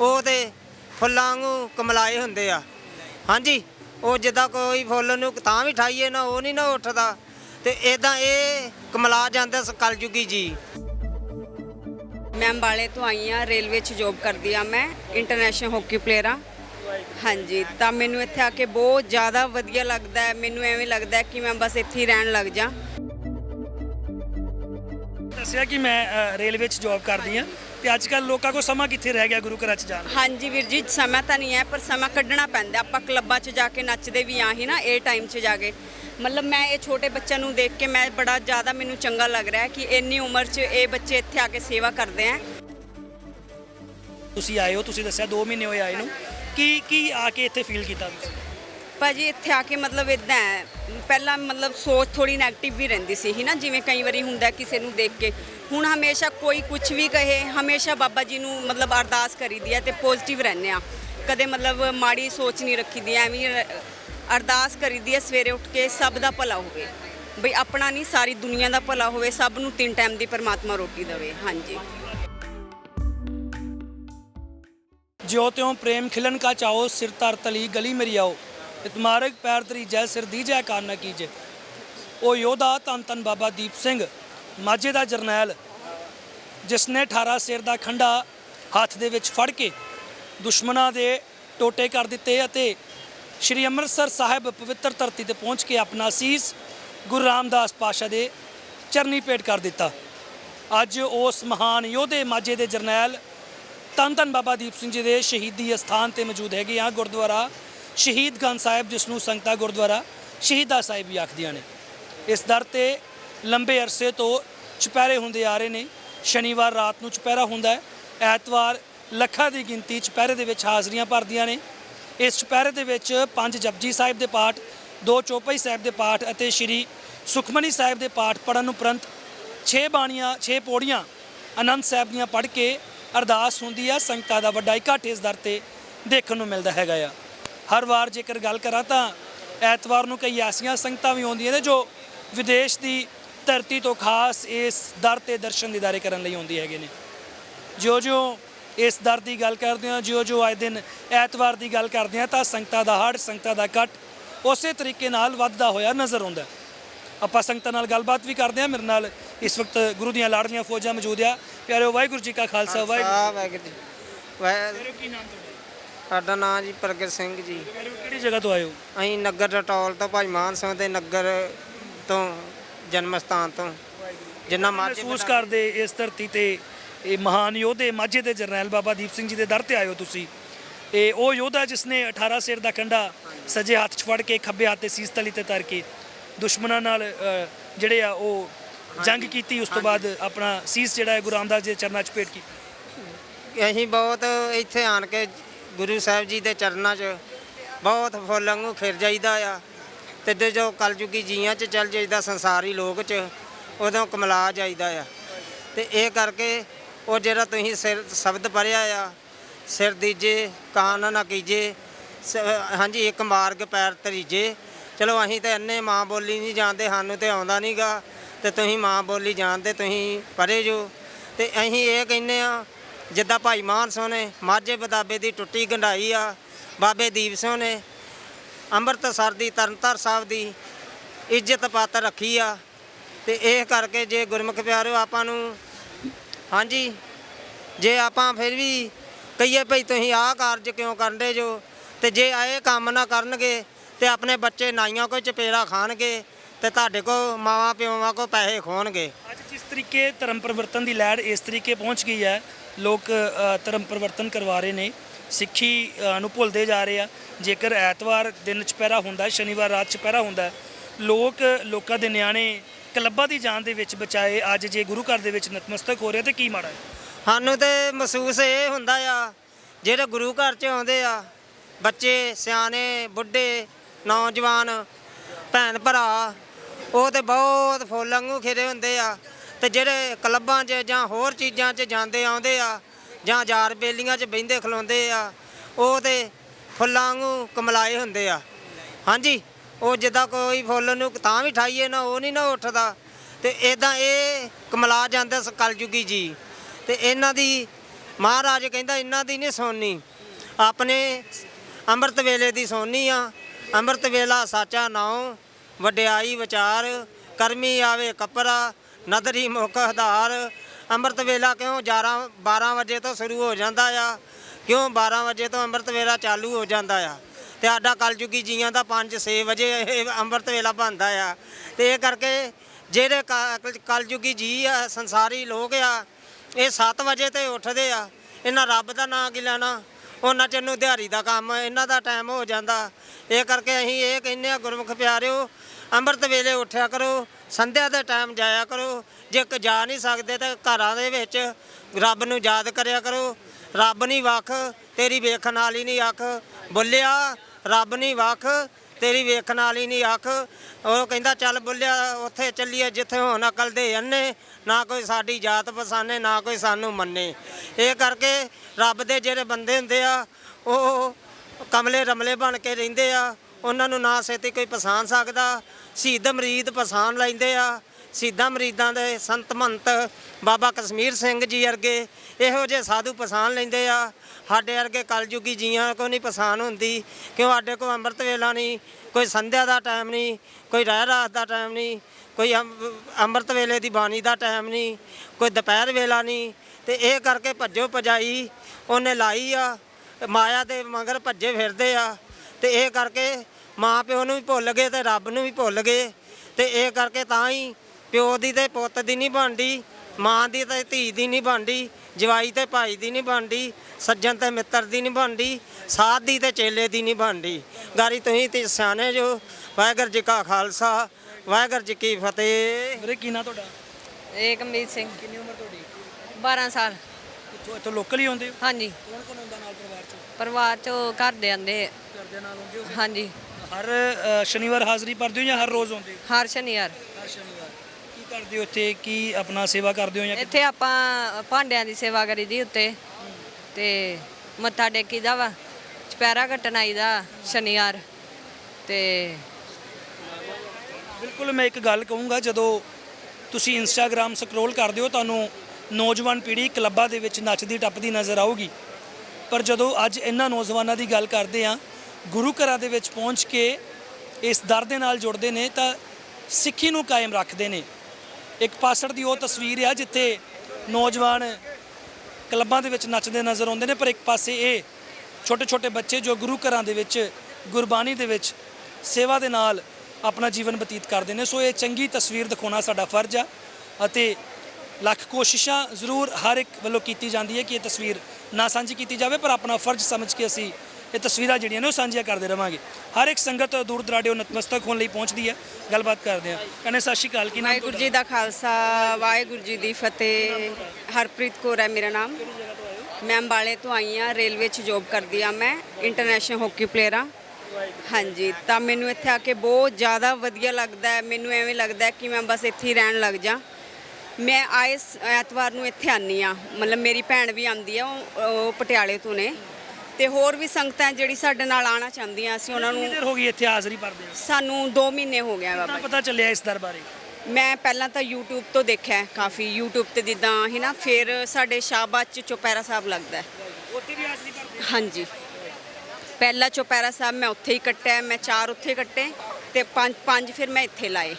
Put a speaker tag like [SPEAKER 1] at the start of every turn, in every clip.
[SPEAKER 1] ਉਹ ਤੇ ਫੁੱਲਾਂ ਵਾਂਗੂ ਕਮਲਾਏ ਹੁੰਦੇ ਆ। ਹਾਂਜੀ, ਉਹ ਜਿੱਦਾਂ ਕੋਈ ਫੁੱਲ ਨੂੰ ਤਾਂ ਵੀ ਠਾਈਏ ਨਾ, ਉਹ ਨਹੀਂ ਨਾ ਉੱਠਦਾ। ਤੇ ਇਦਾਂ ਇਹ ਕਮਲਾ ਜਾਂਦੇ ਕਲਯੁਗੀ ਜੀ।
[SPEAKER 2] ਮੈਂ ਅੰਬਾਲੇ ਤੋਂ ਆਈ ਹਾਂ ਰੇਲਵੇ 'ਚ ਜੌਬ ਕਰਦੀ ਆ ਮੈਂ ਇੰਟਰਨੈਸ਼ਨਲ ਹਾਕੀ ਪਲੇਅਰ ਆ। ਹਾਂਜੀ, ਤਾਂ ਮੈਨੂੰ ਇੱਥੇ ਆ ਕੇ ਬਹੁਤ ਜ਼ਿਆਦਾ ਵਧੀਆ ਲੱਗਦਾ ਹੈ। ਮੈਨੂੰ ਐਵੇਂ ਲੱਗਦਾ ਕਿ ਮੈਂ ਬਸ ਇੱਥੇ ਹੀ ਰਹਿਣ ਲੱਗ ਜਾ।
[SPEAKER 3] ਦੱਸਿਆ ਕਿ ਮੈਂ ਅ, ਰੇਲਵੇ 'ਚ ਜੌਬ ਕਰਦੀ ਆ ਤੇ ਅੱਜ ਕੱਲ ਲੋਕਾਂ ਕੋਲ ਸਮਾਂ ਕਿੱਥੇ ਰਹਿ ਗਿਆ ਗੁਰੂ ਘਰਾਂ 'ਚ ਜਾਣ ਦਾ?
[SPEAKER 2] ਹਾਂਜੀ ਵੀਰ ਜੀ ਸਮਾਂ ਤਾਂ ਨਹੀਂ ਹੈ ਪਰ ਸਮਾਂ ਕੱਢਣਾ ਪੈਂਦਾ ਆਪਾਂ ਕਲੱਬਾਂ 'ਚ ਜਾ ਕੇ ਨੱਚਦੇ ਵੀ ਆ ਹੀ ਨਾ ਇਹ ਟਾਈਮ 'ਚ ਜਾ ਕੇ। ਮਤਲਬ ਮੈਂ ਇਹ ਛੋਟੇ ਬੱਚਿਆਂ ਨੂੰ ਦੇਖ ਕੇ ਮੈਂ ਬੜਾ ਜ਼ਿਆਦਾ ਮੈਨੂੰ ਚੰਗਾ ਲੱਗ ਰਿਹਾ ਹੈ ਕਿ ਇੰਨੀ ਉਮਰ 'ਚ ਇਹ ਬੱਚੇ ਇੱਥੇ ਆ ਕੇ ਸੇਵਾ ਕਰਦੇ ਆ
[SPEAKER 3] ਤੁਸੀਂ ਆਏ ਹੋ ਤੁਸੀਂ ਦੱਸਿਆ 2 ਮਹੀਨੇ ਹੋਏ ਆਏ ਨੂੰ। ਕੀ ਕੀ ਆ ਕੇ ਇੱਥੇ ਫੀਲ ਕੀਤਾ ਤੁਸੀਂ?
[SPEAKER 2] ਭਾਜੀ ਇੱਥੇ ਆ ਕੇ ਮਤਲਬ ਇਦਾਂ ਹੈ। ਪਹਿਲਾਂ ਮਤਲਬ ਸੋਚ ਥੋੜੀ 네ਗੇਟਿਵ ਵੀ ਰਹਿੰਦੀ ਸੀ ਹੀ ਨਾ, ਜਿਵੇਂ ਕਈ ਵਾਰੀ ਹੁੰਦਾ ਕਿਸੇ ਨੂੰ ਦੇਖ ਕੇ। ਹੁਣ ਹਮੇਸ਼ਾ ਕੋਈ ਕੁਝ ਵੀ ਕਹੇ, ਹਮੇਸ਼ਾ ਬਾਬਾ ਜੀ ਨੂੰ ਮਤਲਬ ਅਰਦਾਸ ਕਰੀਦੀ ਹੈ ਤੇ ਪੋਜ਼ਿਟਿਵ ਰਹਿੰਦੇ ਆ ਕਦੇ ਮਤਲਬ ਮਾੜੀ ਸੋਚ ਨਹੀਂ ਰੱਖੀਦੀ ਐਵੇਂ ਹੀ ਰ- ਅਰਦਾਸ ਕਰੀਦੀ ਹੈ ਸਵੇਰੇ ਉੱਠ ਕੇ ਸਭ ਦਾ ਭਲਾ ਹੋਵੇ। ਬਈ ਆਪਣਾ ਨਹੀਂ, ਸਾਰੀ ਦੁਨੀਆ ਦਾ ਭਲਾ ਹੋਵੇ, ਸਭ ਨੂੰ ਤਿੰਨ ਟਾਈਮ ਦੀ ਪਰਮਾਤਮਾ ਰੋਟੀ ਦੇਵੇ। ਹਾਂਜੀ।
[SPEAKER 3] ਜਿਉ ਤਿਉ ਪ੍ਰੇਮ ਖਿਲਨ ਕਾ ਚਾਓ ਸਿਰ ਤਰ ਤਲੀ ਗਲੀ ਮੇਰੀ ਆਓ। ਇਤਮਾਰਕ ਪੈਰ ਤਰੀ ਜੈ ਸਿਰ ਦੀਜੈ ਕਾਨ ਨਾ ਕੀਜੇ। ਉਹ ਯੋਧਾ ਧੰਨ ਧੰਨ ਬਾਬਾ ਦੀਪ ਸਿੰਘ, ਮਾਝੇ ਦਾ ਜਰਨੈਲ ਜਿਸ ਨੇ 18 ਸਿਰ ਦਾ ਖੰਡਾ ਹੱਥ ਦੇ ਵਿੱਚ ਫੜ ਕੇ ਦੁਸ਼ਮਣਾਂ ਦੇ ਟੋਟੇ ਕਰ ਦਿੱਤੇ ਅਤੇ ਸ਼੍ਰੀ ਅੰਮ੍ਰਿਤਸਰ ਸਾਹਿਬ ਪਵਿੱਤਰ ਧਰਤੀ ਤੇ ਪਹੁੰਚ ਕੇ ਆਪਣਾ ਸੀਸ ਗੁਰੂ ਰਾਮਦਾਸ ਪਾਸ਼ਾ ਦੇ ਚਰਨੀ ਭੇਟ ਕਰ ਦਿੱਤਾ। ਅੱਜ ਉਸ ਮਹਾਨ ਯੋਧੇ ਮਾਝੇ ਦੇ ਜਰਨੈਲ ਧੰਨ ਧੰਨ ਬਾਬਾ ਦੀਪ ਸਿੰਘ ਜੀ ਦੇ ਸ਼ਹੀਦੀ ਅਸਥਾਨ ਤੇ ਮੌਜੂਦ ਹੈਗੇ ਆ ਗੁਰਦੁਆਰਾ ਸ਼ਹੀਦ ਗੰਜ ਸਾਹਿਬ ਜਿਸ ਨੂੰ ਸੰਗਤਾਂ ਗੁਰਦੁਆਰਾ ਸ਼ਹੀਦਾ ਸਾਹਿਬ ਵੀ ਆਖਦੀਆਂ ਨੇ। ਇਸ ਦਰ ਤੇ ਲੰਬੇ ਅਰਸੇ ਤੋਂ ਚੁਪਹਿਰੇ ਹੁੰਦੇ ਆ ਰਹੇ ਨੇ। ਸ਼ਨੀਵਾਰ ਰਾਤ ਨੂੰ ਚੁਪਹਿਰਾ ਹੁੰਦਾ ਹੈ। ਐਤਵਾਰ ਲੱਖਾਂ ਦੀ ਗਿਣਤੀ ਚੁਪਹਿਰੇ ਦੇ ਵਿੱਚ ਹਾਜ਼ਰੀਆਂ ਭਰਦੀਆਂ ਨੇ। ਇਸ ਚੁਪਹਿਰੇ ਦੇ ਵਿੱਚ ਪੰਜ ਜਪਜੀ ਸਾਹਿਬ ਦੇ ਪਾਠ, ਦੋ ਚੌਪਈ ਸਾਹਿਬ ਦੇ ਪਾਠ ਅਤੇ ਸ਼੍ਰੀ ਸੁਖਮਨੀ ਸਾਹਿਬ ਦੇ ਪਾਠ ਪੜਨ ਉਪਰੰਤ 6 ਬਾਣੀਆਂ 6 ਪੌੜੀਆਂ ਆਨੰਦ ਸਾਹਿਬ ਦੀਆਂ ਪੜ੍ਹ ਕੇ ਅਰਦਾਸ ਹੁੰਦੀ ਆ। ਸੰਗਤਾਂ ਦਾ ਵੱਡਾ ਇਕੱਠ ਇਸ ਦਰ ਤੇ ਦੇਖਣ ਨੂੰ ਮਿਲਦਾ ਹੈਗਾ ਆ। ਹਰ ਵਾਰ ਜੇਕਰ ਗੱਲ ਕਰਾਂ ਤਾਂ ਐਤਵਾਰ ਨੂੰ ਕਈ ਐਸੀਆਂ ਸੰਗਤਾਂ ਵੀ ਆਉਂਦੀਆਂ ਨੇ ਜੋ ਵਿਦੇਸ਼ ਦੀ ਧਰਤੀ ਤੋਂ ਖਾਸ ਇਸ ਦਰ ਤੇ ਦਰਸ਼ਨ ਦੀਦਾਰੇ ਕਰਨ ਲਈ ਆਉਂਦੀ ਹੈਗੇ ਨੇ। ਜਿਉਂ ਜਿਉਂ ਇਸ ਦਰ ਦੀ ਗੱਲ ਕਰਦੇ ਹਾਂ ਜਿਉਂ ਜਿਉਂ ਆਏ ਦਿਨ ਐਤਵਾਰ ਦੀ ਗੱਲ ਕਰਦੇ ਹਾਂ ਤਾਂ ਸੰਗਤਾਂ ਦਾ ਹੜ ਸੰਗਤਾਂ ਦਾ ਇਕੱਠ ਉਸੇ ਤਰੀਕੇ ਨਾਲ ਵੱਧਦਾ ਹੋਇਆ ਨਜ਼ਰ ਆਉਂਦਾ। ਆਪਾਂ ਸੰਗਤਾਂ ਨਾਲ ਗੱਲਬਾਤ ਵੀ ਕਰਦੇ ਹਾਂ। ਮੇਰੇ ਨਾਲ ਇਸ ਵਕਤ ਗੁਰੂ ਦੀਆਂ ਲਾੜੀਆਂ ਫੌਜਾਂ ਮੌਜੂਦ ਆ। ਪਿਆਰਿਓ ਵਾਹਿਗੁਰੂ ਜੀ ਕਾ ਖਾਲਸਾ ਵਾਹਿਗੁਰੂ
[SPEAKER 1] ਵਾਹਿਗੁਰੂ ਜੀ ਵਾਹਿ-
[SPEAKER 3] ਪਿਆਰਿਓ ਕੀ ਨਾਮ ਤੁਹਾਡਾ?
[SPEAKER 1] ਸਾਡਾ ਨਾਂ ਜੀ ਪ੍ਰਗਟ ਸਿੰਘ ਜੀ।
[SPEAKER 3] ਕਿਹੜੀ ਜਗ੍ਹਾ ਤੋਂ ਆਏ ਹੋ?
[SPEAKER 1] ਅਸੀਂ ਨਗਰ ਰਟੌਲ ਤੋਂ ਭਾਈ ਮਾਨ ਸਿੰਘ ਦੇ ਨਗਰ ਤੋਂ ਜਨਮ ਸਥਾਨ ਤੋਂ। ਜਿੰਨਾ ਮਾਝੇ
[SPEAKER 3] ਮਹਿਸੂਸ ਕਰਦੇ ਇਸ ਧਰਤੀ ਤੇ? ਇਹ ਮਹਾਨ ਯੋਧੇ ਮਾਝੇ ਦੇ ਜਰਨੈਲ ਬਾਬਾ ਦੀਪ ਸਿੰਘ ਜੀ ਦੇ ਦਰ ਤੇ ਆਏ ਹੋ ਤੁਸੀਂ। ਇਹ ਉਹ ਯੋਧਾ ਜਿਸ ਨੇ 18 ਸਿਰ ਦਾ ਕੰਡਾ ਸੱਜੇ ਹੱਥ 'ਚ ਫੜ ਕੇ ਖੱਬੇ ਹੱਥ ਤੇ ਸੀਸ ਤਲੀ ਤੇ ਧਰ ਕੇ ਦੁਸ਼ਮਣਾਂ ਨਾਲ ਜਿਹੜੇ ਆ ਉਹ ਜੰਗ ਕੀਤੀ ਉਸ ਤੋਂ ਬਾਅਦ ਆਪਣਾ ਸੀਸ ਜਿਹੜਾ ਹੈ ਗੁਰੂ ਰਾਮਦਾਸ ਜੀ ਦੇ ਚਰਨਾਂ 'ਚ ਭੇਟ ਕੀਤੀ
[SPEAKER 1] ਅਸੀਂ ਬਹੁਤ ਇੱਥੇ ਆਣ ਕੇ ਗੁਰੂ ਸਾਹਿਬ ਜੀ ਦੇ ਚਰਨਾਂ 'ਚ ਬਹੁਤ ਫੁੱਲ ਵਾਂਗੂ ਖਿਰ ਜਾਈਦਾ ਆ। ਤੇ ਜੇ ਜੋ ਕਲਯੁਗੀ ਜੀਆਂ 'ਚ ਚੱਲ ਜਾਈਦਾ ਸੰਸਾਰੀ ਲੋਕ 'ਚ, ਉਦੋਂ ਕਮਲਾ ਜਾਈਦਾ ਆ। ਤੇ ਇਹ ਕਰਕੇ ਉਹ ਜਿਹੜਾ ਤੁਸੀਂ ਸਿਰ, ਸ਼ਬਦ ਪੜਿਆ ਆ, ਸਿਰ ਦੀਜੇ, ਕਾਨ ਨਾ ਕੀਜੇ, ਸ- ਹਾਂਜੀ, ਇੱਕ ਮਾਰਗ ਪੈਰ ਤਰੀਜੇ ਚਲੋ ਅਸੀਂ ਤਾਂ ਇੰਨੇ ਮਾਂ ਬੋਲੀ ਨਹੀਂ ਜਾਣਦੇ, ਸਾਨੂੰ ਤੇ ਆਉਂਦਾ ਨਹੀਂਗਾ ਤੇ ਤੁਸੀਂ ਮਾਂ ਬੋਲੀ ਜਾਣਦੇ, ਤੁਸੀਂ ਪਰੇ ਜੋ। ਤੇ ਅਸੀਂ ਇਹ ਕਹਿੰਦੇ ਆ ਜਿੱਦਾਂ ਭਾਈ ਮਾਨ ਸਿੰਘ ਨੇ, ਮਾਝੇ ਬਦਾਬੇ ਦੀ ਟੁੱਟੀ ਗੰਢਾਈ ਆ, ਬਾਬੇ ਦੀਪ ਸਿੰਘ ਨੇ, ਅੰਮ੍ਰਿਤਸਰ ਦੀ ਤਰਨਤਾਰ ਸਾਹਿਬ ਦੀ ਇੱਜ਼ਤ ਪੱਤ ਰੱਖੀ ਆ। ਤੇ ਇਹ ਕਰਕੇ ਜੇ ਗੁਰਮੁਖ ਪਿਆਰਿਓ, ਆਪਾਂ ਨੂੰ ਹਾਂਜੀ, ਜੇ ਆਪਾਂ ਫਿਰ ਵੀ ਕਹੀਏ ਭਈ ਤੁਸੀਂ ਆਹ ਕਾਰਜ ਕਿਉਂ ਕਰਦੇ ਜੋ, ਤੇ ਜੇ ਇਹ ਕੰਮ ਨਾ ਕਰਨਗੇ, ਤੇ ਆਪਣੇ ਬੱਚੇ ਨਾਈਆਂ ਕੋਈ ਚਪੇੜਾ ਖਾਣਗੇ, ਤੇ ਤੁਹਾਡੇ ਕੋ ਮਾਵਾਂ ਪਿਓਾਂ ਕੋ ਪੈਸੇ ਖੋਣਗੇ।
[SPEAKER 3] ਅੱਜ ਜਿਸ ਤਰੀਕੇ ਧਰਮ ਪਰਿਵਰਤਨ ਦੀ ਲਹਿਰ ਇਸ ਤਰੀਕੇ ਪਹੁੰਚ ਗਈ ਹੈ? ਲੋਕ ਧਰਮ ਪਰਿਵਰਤਨ ਕਰਵਾ ਰਹੇ ਨੇ, ਸਿੱਖੀ ਨੂੰ ਭੁੱਲਦੇ ਜਾ ਰਹੇ ਆ। ਜੇਕਰ ਐਤਵਾਰ ਦਿਨ ਚੁਪਹਿਰਾ ਹੁੰਦਾ, ਸ਼ਨੀਵਾਰ ਰਾਤ ਚੁਪਹਿਰਾ ਹੁੰਦਾ, ਲੋਕ, ਲੋਕਾਂ ਦੇ ਨਿਆਣੇ ਕਲੱਬਾਂ ਦੀ ਜਾਨ ਦੇ ਵਿੱਚ ਬਚਾਏ, ਅੱਜ ਜੇ ਗੁਰੂ ਘਰ ਦੇ ਵਿੱਚ ਨਤਮਸਤਕ ਹੋ ਰਿਹਾ, ਤੇ ਕੀ ਮਾੜਾ ਹੈ?
[SPEAKER 1] ਸਾਨੂੰ ਤੇ ਮਹਿਸੂਸ ਇਹ ਹੁੰਦਾ ਆ, ਜਿਹੜੇ ਗੁਰੂ ਘਰ 'ਚ ਆਉਂਦੇ ਆ, ਬੱਚੇ, ਸਿਆਣੇ, ਬੁੱਢੇ, ਨੌਜਵਾਨ ਭੈਣ ਭਰਾ ਉਹ ਤੇ ਬਹੁਤ ਫੁੱਲ ਵਾਂਗੂ ਖਿਰੇ ਹੁੰਦੇ ਆ। ਤੇ ਜਿਹੜੇ ਕਲੱਬਾਂ 'ਚ ਜਾਂ ਹੋਰ ਚੀਜ਼ਾਂ 'ਚ ਜਾਂਦੇ ਆਉਂਦੇ ਆ, ਜਾਂ ਯਾਰ ਬੇਲੀਆਂ 'ਚ ਬਹਿੰਦੇ ਖਲੋਂਦੇ ਆ, ਉਹ ਤੇ ਫੁੱਲਾਂ ਵਾਂਗੂ ਕਮਲਾਏ ਹੁੰਦੇ ਆ। ਹਾਂਜੀ, ਉਹ ਜਿੱਦਾਂ ਕੋਈ ਫੁੱਲ ਨੂੰ ਤਾਂ ਵੀ ਠਾਈਏ ਨਾ, ਉਹ ਨਹੀਂ ਨਾ ਉੱਠਦਾ। ਤੇ ਇਦਾਂ ਇਹ ਕਮਲਾ ਜਾਂਦਾ ਕਲਯੁਗੀ ਜੀ। ਤੇ ਇਹਨਾਂ ਦੀ, ਮਹਾਰਾਜ ਕਹਿੰਦਾ ਇਹਨਾਂ ਦੀ ਨਹੀਂ ਸੋਨੀ ਆਪਣੇ ਅੰਮ੍ਰਿਤ ਵੇਲੇ ਦੀ ਸੋਨੀ ਆ। ਅੰਮ੍ਰਿਤ ਵੇਲਾ ਸਾਚਾ ਨਾਉ, ਵਡਿਆਈ ਵਿਚਾਰ, ਕਰਮੀ ਆਵੇ ਕਪਰਾ ਨਦਰੀ ਮੁੱਖ ਆਧਾਰ। ਅੰਮ੍ਰਿਤ ਵੇਲਾ ਕਿਉਂ 11 12 ਵਜੇ ਤੋਂ ਸ਼ੁਰੂ ਹੋ ਜਾਂਦਾ ਆ? ਕਿਉਂ 12 ਵਜੇ ਤੋਂ ਅੰਮ੍ਰਿਤ ਵੇਲਾ ਚਾਲੂ ਹੋ ਜਾਂਦਾ ਆ? ਤੇ ਸਾਡਾ ਕਲਯੁਗੀ ਜੀਆਂ ਦਾ 5-6 ਵਜੇ ਇਹ ਅੰਮ੍ਰਿਤ ਵੇਲਾ ਬਣਦਾ ਆ। ਤੇ ਇਹ ਕਰਕੇ ਜਿਹੜੇ ਕ- ਕਲਯੁਗੀ ਜੀ ਆ, ਸੰਸਾਰੀ ਲੋਕ ਆ, ਇਹ 7 ਵਜੇ ਤੇ ਉੱਠਦੇ ਆ। ਇਹਨਾਂ ਰੱਬ ਦਾ ਨਾਂ ਕੀ ਲੈਣਾ? ਉਹਨਾਂ ਚ ਨੂੰ ਦਿਹਾੜੀ ਦਾ ਕੰਮ, ਇਹਨਾਂ ਦਾ ਟਾਈਮ ਹੋ ਜਾਂਦਾ। ਇਹ ਕਰਕੇ ਅਸੀਂ ਇਹ ਕਹਿੰਦੇ ਆ, ਗੁਰਮੁਖ ਪਿਆਰਿਓ ਅੰਮ੍ਰਿਤ ਵੇਲੇ ਉੱਠਿਆ ਕਰੋ, ਸੰਧਿਆ ਦੇ ਟਾਈਮ ਜਾਇਆ ਕਰੋ, ਜੇ ਕ ਜਾ ਨਹੀਂ ਸਕਦੇ ਤਾਂ ਘਰਾਂ ਦੇ ਵਿੱਚ ਰੱਬ ਨੂੰ ਯਾਦ ਕਰਿਆ ਕਰੋ, ਰੱਬ ਨਹੀਂ ਵੱਖ, ਤੇਰੀ ਵੇਖਣ ਵਾਲੀ ਨਹੀਂ ਅੱਖ, ਬੁੱਲਿਆ, ਰੱਬ ਨਹੀਂ ਵੱਖ, ਤੇਰੀ ਵੇਖਣ ਵਾਲੀ ਨਹੀਂ ਅੱਖ, ਉਹ ਕਹਿੰਦਾ ਚੱਲ ਬੁੱਲਿਆ, ਉੱਥੇ ਚੱਲੀਏ ਜਿੱਥੇ ਹੁਣ ਅਕਲ ਦੇ ਅੰਨੇ, ਨਾ ਕੋਈ ਸਾਡੀ ਜਾਤ ਪਛਾਣੇ, ਨਾ ਕੋਈ ਸਾਨੂੰ ਮੰਨੇ। ਇਹ ਕਰਕੇ ਰੱਬ ਦੇ ਜਿਹੜੇ ਬੰਦੇ ਹੁੰਦੇ ਆ, ਉਹ ਕਮਲੇ ਰਮਲੇ ਬਣ ਕੇ ਰਹਿੰਦੇ ਆ ਉਹਨਾਂ ਨੂੰ ਨਾ ਛੇਤੀ ਕੋਈ ਪਛਾਣ ਸਕਦਾ। ਸ਼ਹੀਦ ਮਰੀਦ ਪਛਾਣ ਲੈਂਦੇ ਆ। ਸ਼ਹੀਦਾਂ ਮਰੀਦਾਂ ਦੇ ਸੰਤ ਮੰਤ ਬਾਬਾ ਕਸ਼ਮੀਰ ਸਿੰਘ ਜੀ ਵਰਗੇ ਇਹੋ ਜਿਹੇ ਸਾਧੂ ਪਛਾਣ ਲੈਂਦੇ ਆ। ਸਾਡੇ ਵਰਗੇ ਕਲਯੁਗੀ ਜੀਆਂ ਕੋ ਨਹੀਂ ਪਛਾਣ ਹੁੰਦੀ। ਕਿਉਂ? ਸਾਡੇ ਕੋਲ ਅੰਮ੍ਰਿਤ ਵੇਲਾ ਨਹੀਂ, ਕੋਈ ਸੰਧਿਆ ਦਾ ਟਾਈਮ ਨਹੀਂ, ਕੋਈ ਰਹਿ ਰਾਤ ਦਾ ਟਾਈਮ ਨਹੀਂ, ਕੋਈ ਅੰਮ- ਅੰਮ੍ਰਿਤ ਵੇਲੇ ਦੀ ਬਾਣੀ ਦਾ ਟਾਈਮ ਨਹੀਂ, ਕੋਈ ਦੁਪਹਿਰ ਵੇਲਾ ਨਹੀਂ। ਤੇ ਇਹ ਕਰਕੇ ਭੱਜੋ ਭਜਾਈ ਉਹਨੇ ਲਾਈ ਆ। ਮਾਇਆ ਦੇ ਮਗਰ ਭੱਜੇ ਫਿਰਦੇ ਆ। ਤੇ ਇਹ ਕਰਕੇ ਮਾਂ ਪਿਓ ਨੂੰ ਵੀ ਭੁੱਲ ਗਏ ਤੇ ਰੱਬ ਨੂੰ ਵੀ ਭੁੱਲ ਗਏ। ਤੇ ਇਹ ਕਰਕੇ ਤਾਂ ਹੀ ਪਿਓ ਦੀ ਤੇ ਪੁੱਤ ਦੀ ਨਹੀਂ ਬਣਦੀ ਮਾਂ ਦੀ ਤੇ ਧੀ ਦੀ ਨਹੀਂ ਬਣਦੀ ਜਵਾਈ ਤੇ ਭਾਈ ਦੀ ਨਹੀਂ ਬਣਦੀ ਸੱਜਣ ਤੇ ਮਿੱਤਰ ਦੀ ਨਹੀਂ ਬਣਦੀ ਸਾਧ ਦੀ ਤੇ ਚੇਲੇ ਦੀ ਨਹੀਂ ਬਣਦੀ। ਗਾਰੀ ਤੁਸੀਂ ਤੇ ਸਿਆਣੇ ਜੋ ਵਾਹਿਗੁਰੂ ਜੀ ਕਾ ਖਾਲਸਾ ਵਾਹਿਗੁਰੂ ਜੀ ਕੀ ਫਤਿਹ।
[SPEAKER 3] ਵੀਰੇ ਕੀ ਨਾਂ ਤੁਹਾਡਾ?
[SPEAKER 4] ਏਕਮਜੀਤ ਸਿੰਘ।
[SPEAKER 3] ਕਿੰਨੀ ਉਮਰ ਤੁਹਾਡੀ?
[SPEAKER 4] 12 ਸਾਲ।
[SPEAKER 3] ਇੱਥੋਂ ਇੱਥੋਂ ਲੋਕਲ ਹੀ ਆਉਂਦੇ ਹੋ?
[SPEAKER 4] ਹਾਂਜੀ।
[SPEAKER 3] ਕੌਣ ਕੌਣ ਆਉਂਦਾ ਨਾਲ ਪਰਿਵਾਰ ਚ?
[SPEAKER 4] ਪਰਿਵਾਰ ਚੋਂ ਘਰ ਦੇ ਆਂਦੇ
[SPEAKER 3] ਕਰਦੇ ਨਾਲ ਆਉਂਦੇ ਹੋ
[SPEAKER 4] ਹਾਂਜੀ।
[SPEAKER 3] ਹਰ ਅ, ਸ਼ਨੀਵਾਰ ਹਾਜ਼ਰੀ ਭਰਦੇ ਹੋ ਜਾਂ ਹਰ ਰੋਜ਼ ਆਉਂਦੇ ਹੋ?
[SPEAKER 4] ਹਰ ਸ਼ਨੀਵਾਰ।
[SPEAKER 3] ਹਰ ਸ਼ਨੀਵਾਰ। ਕੀ ਕਰਦੇ ਹੋ ਇੱਥੇ? ਕੀ ਆਪਣਾ ਸੇਵਾ ਕਰਦੇ ਹੋ ਜਾਂ
[SPEAKER 4] ਇੱਥੇ ਆਪਾਂ ਭਾਂਡਿਆਂ ਦੀ ਸੇਵਾ ਕਰੀ ਦੀ ਉੱਤੇ। ਤੇ ਮੱਥਾ ਟੇਕੀਦਾ ਵਾ। ਚਪੈਰਾ ਕੱਟਣ ਆਈਦਾ ਸ਼ਨੀਵਾਰ। ਤੇ
[SPEAKER 3] ਬਿਲਕੁਲ ਮੈਂ ਇੱਕ ਗੱਲ ਕਹੂੰਗਾ ਜਦੋਂ ਤੁਸੀਂ ਇੰਸਟਾਗ੍ਰam ਸਕਰੋਲ ਕਰਦੇ ਹੋ ਤੁਹਾਨੂੰ ਨੌਜਵਾਨ ਪੀੜ੍ਹੀ ਕਲੱਬਾਂ ਦੇ ਵਿੱਚ ਨੱਚਦੀ ਟੱਪਦੀ ਨਜ਼ਰ ਆਊਗੀ। ਪਰ ਜਦੋਂ ਅੱਜ ਇਹਨਾਂ ਨੌਜਵਾਨਾਂ ਦੀ ਗੱਲ ਕਰਦੇ ਆ ਗੁਰੂ ਘਰਾਂ ਦੇ ਵਿੱਚ ਪਹੁੰਚ ਕੇ ਇਸ ਦਰ ਦੇ ਨਾਲ ਜੁੜਦੇ ਨੇ ਤਾਂ ਸਿੱਖੀ ਨੂੰ ਕਾਇਮ ਰੱਖਦੇ ਨੇ। ਇੱਕ ਪਾਸੜ ਦੀ ਉਹ ਤਸਵੀਰ ਆ ਜਿੱਥੇ ਨੌਜਵਾਨ ਕਲੱਬਾਂ ਦੇ ਵਿੱਚ ਨੱਚਦੇ ਨਜ਼ਰ ਆਉਂਦੇ ਨੇ, ਪਰ ਇੱਕ ਪਾਸੇ ਇਹ ਛੋਟੇ ਛੋਟੇ ਬੱਚੇ ਜੋ ਗੁਰੂ ਘਰਾਂ ਦੇ ਵਿੱਚ, ਗੁਰਬਾਣੀ ਦੇ ਵਿੱਚ ਸੇਵਾ ਦੇ ਨਾਲ ਆਪਣਾ ਜੀਵਨ ਬਤੀਤ ਕਰਦੇ ਨੇ। ਸੋ ਇਹ ਚੰਗੀ ਤਸਵੀਰ ਦਿਖਾਉਣਾ ਸਾਡਾ ਫਰਜ਼ ਆ ਅਤੇ ਲੱਖ ਕੋਸ਼ਿਸ਼ਾਂ ਜ਼ਰੂਰ ਹਰ ਇੱਕ ਵੱਲੋਂ ਕੀਤੀ ਜਾਂਦੀ ਹੈ ਕਿ ਇਹ ਤਸਵੀਰ ਨਾ ਸਾਂਝੀ ਕੀਤੀ ਜਾਵੇ, ਪਰ ਆਪਣਾ ਫਰਜ਼ ਸਮਝ ਕੇ ਅਸੀਂ ਇਹ ਤਸਵੀਰਾਂ ਜਿਹੜੀਆਂ ਨੇ ਉਹ ਸਾਂਝੀਆਂ ਕਰਦੇ ਰਵਾਂਗੇ। ਹਰ ਇੱਕ ਸੰਗਤ ਦੂਰ ਦਰਾਡੇ ਨਤਮਸਤਕ ਹੋਣ ਲਈ ਪਹੁੰਚਦੀ ਹੈ। ਗੱਲਬਾਤ ਕਰਦੇ ਹਾਂ। ਕਹਿੰਦੇ, ਸਤਿ ਸ਼੍ਰੀ ਅਕਾਲ, ਕੀ ਨਾਮ
[SPEAKER 2] ਵਾਹਿਗੁਰੂ ਜੀ ਦਾ ਖਾਲਸਾ, ਵਾਹਿਗੁਰੂ ਜੀ ਦੀ ਫਤਿਹ। ਹਰਪ੍ਰੀਤ ਕੌਰ ਹੈ ਮੇਰਾ ਨਾਮ। ਮੈਂ ਅੰਬਾਲੇ ਤੋਂ ਆਈ ਹਾਂ, ਰੇਲਵੇ 'ਚ ਜੌਬ ਕਰਦੀ ਆ ਮੈਂ ਇੰਟਰਨੈਸ਼ਨਲ ਹਾਕੀ ਪਲੇਅਰ ਆ ਹਾਂਜੀ, ਤਾਂ ਮੈਨੂੰ ਇੱਥੇ ਆ ਕੇ ਬਹੁਤ ਜ਼ਿਆਦਾ ਵਧੀਆ ਲੱਗਦਾ ਹੈ। ਮੈਨੂੰ ਐਵੇਂ ਲੱਗਦਾ ਕਿ ਮੈਂ ਬਸ ਇੱਥੇ ਹੀ ਰਹਿਣ ਲੱਗ ਜਾ। ਮੈਂ ਆਏ ਸ- ਐਤਵਾਰ ਨੂੰ ਇੱਥੇ ਆਨੀ ਆ ਮਤਲਬ ਮੇਰੀ ਭੈਣ ਵੀ ਆਂਦੀ ਆ ਉਹ ਉਹ ਪਟਿਆਲੇ ਤੋਂ ਨੇ। ਤੇ ਹੋਰ ਵੀ ਸੰਗਤਾਂ ਜਿਹੜੀ ਸਾਡੇ ਨਾਲ ਆਣਾ ਚਾਹੁੰਦੀਆਂ ਅਸੀਂ ਉਹਨਾਂ
[SPEAKER 3] ਕਿੰਨੀ
[SPEAKER 2] ਨੂੰ
[SPEAKER 3] ਦੇਰ ਹੋ ਗਈ ਇੱਥੇ ਹਾਜ਼ਰੀ ਭਰਦੇ ਆ
[SPEAKER 2] ਸਾਨੂੰ 2 ਮਹੀਨੇ ਹੋ ਗਏ ਆ ਬਾਬਾ
[SPEAKER 3] ਪਤਾ ਚੱਲਿਆ ਇਸ ਦਰ ਬਾਰੇ?
[SPEAKER 2] ਮੈਂ ਪਹਿਲਾਂ ਤਾਂ YouTube ਤੋਂ ਦੇਖਿਆ ਹੈ ਕਾਫੀ। YouTube ਤੇ ਜਿੱਦਾਂ ਹੀ ਨਾ ਫਿਰ ਸਾਡੇ ਸ਼ਾਹਬਾਦ ਚ ਚੁਪੈਰਾ ਸਾਹਿਬ ਲੱਗਦਾ ਹੈ।
[SPEAKER 3] ਉੱਥੇ ਵੀ ਹਾਜ਼ਰੀ ਭਰਦੇ
[SPEAKER 2] ਹਾਂਜੀ। ਪਹਿਲਾ ਚੁਪੈਰਾ ਸਾਹਿਬ ਮੈਂ ਉੱਥੇ ਹੀ ਕੱਟਿਆ ਮੈਂ ਚਾਰ ਉੱਥੇ ਕੱਟੇ ਤੇ ਪੰਜ ਪੰਜ ਫਿਰ ਮੈਂ ਇੱਥੇ ਲਾਏ।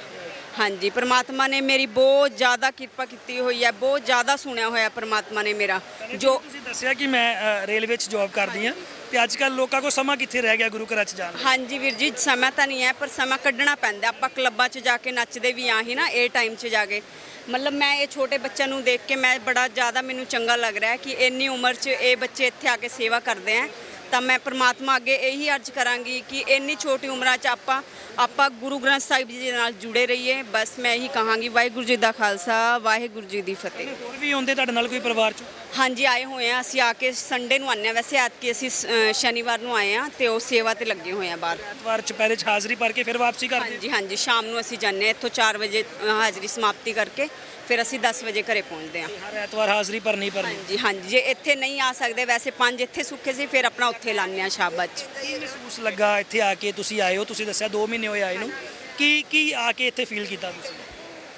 [SPEAKER 2] ਹਾਂਜੀ ਪ੍ਰਮਾਤਮਾ ਨੇ ਮੇਰੀ ਬਹੁਤ ਜ਼ਿਆਦਾ ਕਿਰਪਾ ਕੀਤੀ ਹੋਈ ਹੈ ਬਹੁਤ ਜ਼ਿਆਦਾ ਸੁਣਿਆ ਹੋਇਆ ਪ੍ਰਮਾਤਮਾ ਨੇ ਮੇਰਾ
[SPEAKER 3] ਜੋ ਤੁਸੀਂ ਦੱਸਿਆ ਕਿ ਮੈਂ ਅ, ਰੇਲਵੇ 'ਚ ਜੌਬ ਕਰਦੀ ਆ ਤੇ ਅੱਜ ਕੱਲ ਲੋਕਾਂ ਕੋਲ ਸਮਾਂ ਕਿੱਥੇ ਰਹਿ ਗਿਆ ਗੁਰੂ ਘਰਾਂ 'ਚ ਜਾਣ ਦਾ
[SPEAKER 2] ਹਾਂਜੀ ਵੀਰ ਜੀ ਸਮਾਂ ਤਾਂ ਨਹੀਂ ਹੈ ਪਰ ਸਮਾਂ ਕੱਢਣਾ ਪੈਂਦਾ ਆਪਾਂ ਕਲੱਬਾਂ 'ਚ ਜਾ ਕੇ ਨੱਚਦੇ ਵੀ ਆ ਹੀ ਨਾ ਇਹ ਟਾਈਮ 'ਚ ਜਾ ਕੇ। ਮਤਲਬ ਮੈਂ ਇਹ ਛੋਟੇ ਬੱਚਿਆਂ ਨੂੰ ਦੇਖ ਕੇ ਮੈਂ ਬੜਾ ਜ਼ਿਆਦਾ ਮੈਨੂੰ ਚੰਗਾ ਲੱਗ ਰਿਹਾ ਹੈ ਕਿ ਇੰਨੀ ਉਮਰ 'ਚ ਇਹ ਬੱਚੇ ਇੱਥੇ ਆ ਕੇ ਸੇਵਾ ਕਰਦੇ ਆ ਤਾਂ ਮੈਂ ਪ੍ਰਮਾਤਮਾ ਅੱਗੇ ਇਹੀ ਅਰਜ਼ ਕਰਾਂਗੀ ਕਿ ਇੰਨੀ ਛੋਟੀ ਉਮਰਾਂ 'ਚ ਆਪਾਂ ਆਪਾਂ ਗੁਰੂ ਗ੍ਰੰਥ ਸਾਹਿਬ ਜੀ ਦੇ ਨਾਲ ਜੁੜੇ ਰਹੀਏ। ਬਸ ਮੈਂ ਇਹੀ ਕਹਾਂਗੀ, ਵਾਹਿਗੁਰੂ ਜੀ ਦਾ ਖਾਲਸਾ, ਵਾਹਿਗੁਰੂ ਜੀ ਦੀ ਫਤਿਹ।
[SPEAKER 3] ਹੋਰ ਵੀ ਆਉਂਦੇ ਤੁਹਾਡੇ ਨਾਲ ਕੋਈ ਪਰਿਵਾਰ 'ਚ?
[SPEAKER 2] ਹਾਂਜੀ ਆਏ ਹੋਏ ਆ। ਅਸੀਂ ਆ ਕੇ ਸੰਡੇ ਨੂੰ ਆਉਂਦੇ ਹਾਂ ਵੈਸੇ ਐਤਕੀ ਅਸੀਂ ਅ, ਸ਼ਨੀਵਾਰ ਨੂੰ ਆਏ ਆ ਤੇ ਉਹ ਸੇਵਾ ਤੇ ਲੱਗੇ ਹੋਏ ਆ ਬਾਹਰ।
[SPEAKER 3] ਐਤਵਾਰ ਚੁਪਹਿਰੇ 'ਚ ਹਾਜ਼ਰੀ ਭਰ ਕੇ ਫਿਰ ਵਾਪਸੀ ਕਰਦੇ
[SPEAKER 2] ਹਾਂਜੀ ਹਾਂਜੀ। ਸ਼ਾਮ ਨੂੰ ਅਸੀਂ ਜਾਂਦੇ ਹਾਂ ਇੱਥੋਂ 4 ਵਜੇ ਅ, ਹਾਜ਼ਰੀ ਸਮਾਪਤੀ ਕਰਕੇ ਫਿਰ ਅਸੀਂ 10 ਵਜੇ ਘਰੇ ਪਹੁੰਚਦੇ ਹਾਂ
[SPEAKER 3] ਹਰ ਐਤਵਾਰ ਹਾਜ਼ਰੀ ਭਰਨੀ ਭਰਨੀ
[SPEAKER 2] ਹਾਂਜੀ ਹਾਂਜੀ। ਜੇ ਇੱਥੇ ਨਹੀਂ ਆ ਸਕਦੇ ਵੈਸੇ ਪੰਜ ਇੱਥੇ ਸੁੱਕੇ ਸੀ ਫਿਰ ਆਪਣਾ ਉੱਥੇ ਲਾਉਂਦੇ ਹਾਂ ਸ਼ਾਬਾਦ 'ਚ
[SPEAKER 3] ਕੀ ਮਹਿਸੂਸ ਲੱਗਾ ਇੱਥੇ ਆ ਕੇ ਤੁਸੀਂ ਆਏ ਹੋ? ਤੁਸੀਂ ਦੱਸਿਆ 2 ਮਹੀਨੇ ਹੋਏ ਆਏ ਨੂੰ। ਕੀ ਕੀ ਆ ਕੇ ਇੱਥੇ ਫੀਲ ਕੀਤਾ ਤੁਸੀਂ?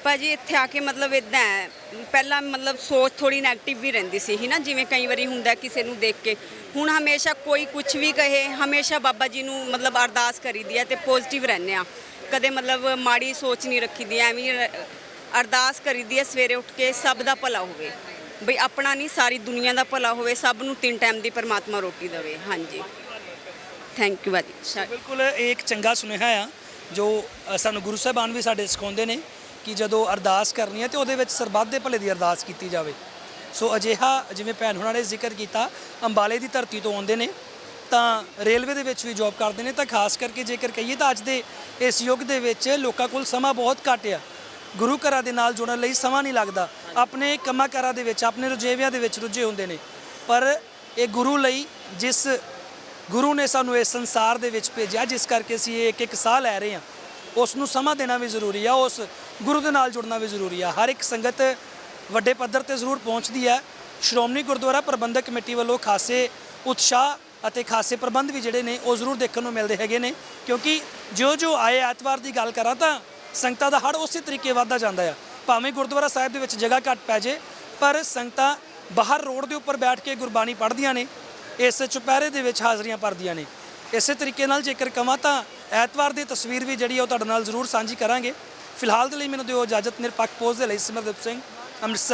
[SPEAKER 2] ਭਾਜੀ ਇੱਥੇ ਆ ਕੇ ਮਤਲਬ ਇਦਾਂ ਹੈ, ਪਹਿਲਾਂ ਮਤਲਬ ਸੋਚ ਥੋੜੀ 네ਗੇਟਿਵ ਵੀ ਰਹਿੰਦੀ ਸੀ ਹੀ ਨਾ ਜਿਵੇਂ ਕਈ ਵਾਰੀ ਹੁੰਦਾ ਕਿਸੇ ਨੂੰ ਦੇਖ ਕੇ। ਹੁਣ ਹਮੇਸ਼ਾ ਕੋਈ ਕੁਝ ਵੀ ਕਹੇ, ਹਮੇਸ਼ਾ ਬਾਬਾ ਜੀ ਨੂੰ ਮਤਲਬ ਅਰਦਾਸ ਕਰੀਦੀ ਹੈ ਤੇ ਪੋਜ਼ਿਟਿਵ ਰਹਿੰਦੇ ਆ ਕਦੇ ਮਤਲਬ ਮਾੜੀ ਸੋਚ ਨਹੀਂ ਰੱਖੀਦੀ, ਐਵੇਂ ਹੀ ਰ- ਅਰਦਾਸ ਕਰੀਦੀ ਹੈ ਸਵੇਰੇ ਉੱਠ ਕੇ ਸਭ ਦਾ ਭਲਾ ਹੋਵੇ। ਬਈ ਆਪਣਾ ਨਹੀਂ, ਸਾਰੀ ਦੁਨੀਆ ਦਾ ਭਲਾ ਹੋਵੇ, ਸਭ ਨੂੰ ਤਿੰਨ ਟਾਈਮ ਦੀ ਪਰਮਾਤਮਾ ਰੋਟੀ ਦੇਵੇ। ਹਾਂਜੀ। ਥੈਂਕ ਯੂ ਭਾਜੀ। ਸ਼ਾ-
[SPEAKER 3] ਬਿਲਕੁਲ, ਇਹ ਇੱਕ ਚੰਗਾ ਸੁਨੇਹਾ ਆ, ਜੋ ਸਾਨੂੰ ਗੁਰੂ ਸਾਹਿਬਾਨ ਵੀ ਸਾਡੇ ਸਿਖਾਉਂਦੇ ਨੇ। ਕਿ ਜਦੋਂ ਅਰਦਾਸ ਕਰਨੀ ਹੈ ਤੇ ਉਹਦੇ ਵਿੱਚ ਸਰਬੱਤ ਦੇ ਭਲੇ ਦੀ ਅਰਦਾਸ ਕੀਤੀ ਜਾਵੇ। ਸੋ ਅਜਿਹਾ ਜਿਵੇਂ ਭੈਣ ਹੁਣਾਂ ਨੇ ਜ਼ਿਕਰ ਕੀਤਾ, ਅੰਬਾਲੇ ਦੀ ਧਰਤੀ ਤੋਂ ਆਉਂਦੇ ਨੇ, ਤਾਂ ਰੇਲਵੇ ਦੇ ਵਿੱਚ ਵੀ ਜੌਬ ਕਰਦੇ ਨੇ, ਤਾਂ ਖਾਸ ਕਰਕੇ ਜੇਕਰ ਕਹੀਏ ਤਾਂ ਅੱਜ ਦੇ ਇਸ ਯੁੱਗ ਦੇ ਵਿੱਚ ਲੋਕਾਂ ਕੋਲ ਸਮਾਂ ਬਹੁਤ ਘੱਟ ਆ। ਗੁਰੂ ਘਰਾਂ ਦੇ ਨਾਲ ਜੁੜਨ ਲਈ ਸਮਾਂ ਨਹੀਂ ਲੱਗਦਾ। ਆਪਣੇ ਕੰਮਾਂ ਕਾਰਾਂ ਦੇ ਵਿੱਚ, ਆਪਣੇ ਰੁਝੇਵਿਆਂ ਦੇ ਵਿੱਚ ਰੁੱਝੇ ਹੁੰਦੇ ਨੇ। ਪਰ ਇਹ ਗੁਰੂ ਲਈ ਜਿਸ ਗੁਰੂ ਨੇ ਸਾਨੂੰ ਇਸ ਸੰਸਾਰ ਦੇ ਵਿੱਚ ਭੇਜਿਆ, ਜਿਸ ਕਰਕੇ ਅਸੀਂ ਇਹ ਇੱਕ ਇੱਕ ਸਾਹ ਲੈ ਰਹੇ ਹਾਂ। ਉਸ ਨੂੰ ਸਮਾਂ ਦੇਣਾ ਵੀ ਜ਼ਰੂਰੀ ਆ, ਉਸ ਗੁਰੂ ਦੇ ਨਾਲ ਜੁੜਨਾ ਵੀ ਜ਼ਰੂਰੀ ਆ। ਹਰ ਇੱਕ ਸੰਗਤ ਵੱਡੇ ਪੱਧਰ ਤੇ ਜ਼ਰੂਰ ਪਹੁੰਚਦੀ ਹੈ। ਸ਼੍ਰੋਮਣੀ ਗੁਰਦੁਆਰਾ ਪ੍ਰਬੰਧਕ ਕਮੇਟੀ ਵੱਲੋਂ ਖਾਸੇ ਉਤਸ਼ਾਹ ਅਤੇ ਖਾਸੇ ਪ੍ਰਬੰਧ ਵੀ ਜਿਹੜੇ ਨੇ, ਉਹ ਜ਼ਰੂਰ ਦੇਖਣ ਨੂੰ ਮਿਲਦੇ ਹੈਗੇ ਨੇ। ਕਿਉਂਕਿ ਜੋ ਜੋ ਆਏ ਐਤਵਾਰ ਦੀ ਗੱਲ ਕਰਾਂ ਤਾਂ ਸੰਗਤਾਂ ਦਾ ਹੜ ਉਸੇ ਤਰੀਕੇ ਵੱਧਦਾ ਜਾਂਦਾ ਆ। ਭਾਵੇਂ ਗੁਰਦੁਆਰਾ ਸਾਹਿਬ ਦੇ ਵਿੱਚ ਜਗ੍ਹਾ ਘੱਟ ਪੈ ਜੇ, ਪਰ ਸੰਗਤਾਂ ਬਾਹਰ ਰੋਡ ਦੇ ਉੱਪਰ ਬੈਠ ਕੇ ਗੁਰਬਾਣੀ ਪੜ੍ਹਦੀਆਂ ਨੇ, ਇਸ ਚੁਪਹਿਰੇ ਦੇ ਵਿੱਚ ਹਾਜ਼ਰੀਆਂ ਭਰਦੀਆਂ ਨੇ। ਇਸੇ ਤਰੀਕੇ ਨਾਲ ਜੇਕਰ ਕਵਾਂ ਤਾਂ ਐਤਵਾਰ ਦੀ ਤਸਵੀਰ ਵੀ ਜਿਹੜੀ ਆ ਉਹ ਤੁਹਾਡੇ ਨਾਲ ਜ਼ਰੂਰ ਸਾਂਝੀ ਕਰਾਂਗੇ। ਫਿਲਹਾਲ ਦੇ ਲਈ ਮੈਨੂੰ ਦਿਓ ਇਜਾਜ਼ਤ, ਨਿਰਪੱਖ ਪੋਜ਼ ਦੇ ਲਈ ਸਿਮਰਦੀਪ ਸਿੰਘ, ਅੰਮ੍ਰਿਤਸਰ।